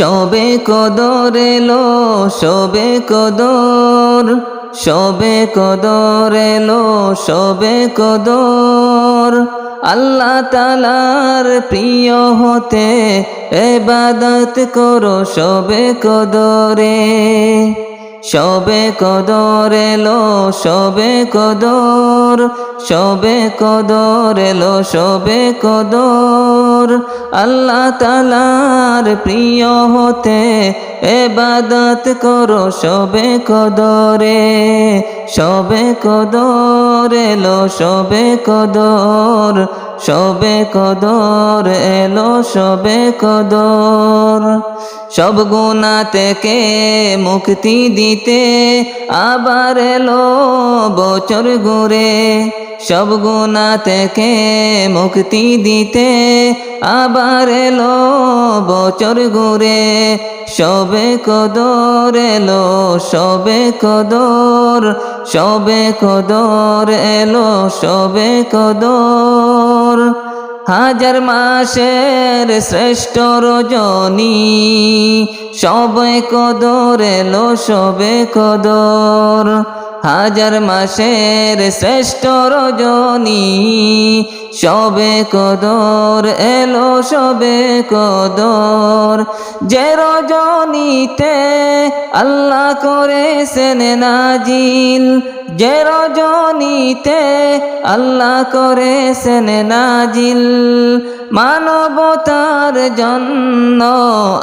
সবে কদর এলো সবে কদর সবে কদর এলো সবে কদর। আল্লাহ তালার প্রিয় হতে এবাদত করো সবে কদরে। সবে কদর এলো সবে কদর সবে কদর এলো সবে কদর। আল্লাহ তালার প্রিয় হতে এবাদত করো সবে কদরে সবে কদর এলো সবে কদর। সবে কদর এলো, সবে কদর। সব গুণা থেকে মুক্তি দিতে আবার এলো বছর ঘুরে। সব গুণা থেকে মুক্তি দিতে আবার এলো বছর ঘুরে। সবে কদর এলো, সবে কদর। সবে কদর এলো, সবে কদর। হাজার মাসের শ্রেষ্ঠ রজনী। সবে কদর এলো সবে কদর। হাজার মাসের শ্রেষ্ঠ রজনী, সবে কদর এলো, সবে কদর। যে রজনীতে আল্লাহ করেছেন নাজিল, যে রজনীতে আল্লাহ করেছেন নাজিল, মানবতার জন্য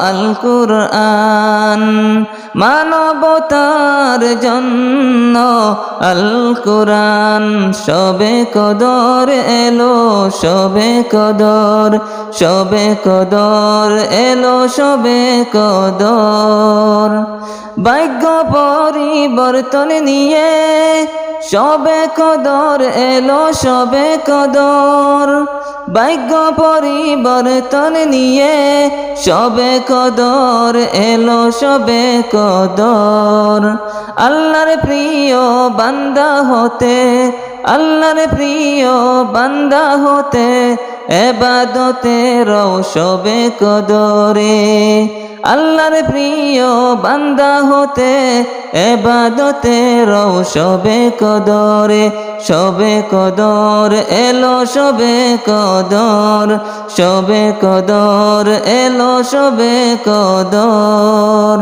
আল কুরআন মানবতার জন্য আল কুরআন সবে কদর এলো, সবে কদর সবে কদর এলো, সবে কদর। ভাগ্য পরিবর্তন নিয়ে সবে কদর এলো, সবে কদর। ভাগ্য পরিবর্তন নিয়ে সবে কদর এলো, সবে কদর। আল্লাহর প্রিয় বান্দা হতে আল্লাহর প্রিয় বান্দা হতে এবাদতে রও সবে কদরে আল্লাহর প্রিয় বান্দা হতে এবাদতে রও সবে কদরে সবে কদর এলো সবে কদর সবে কদর এলো সবে কদর।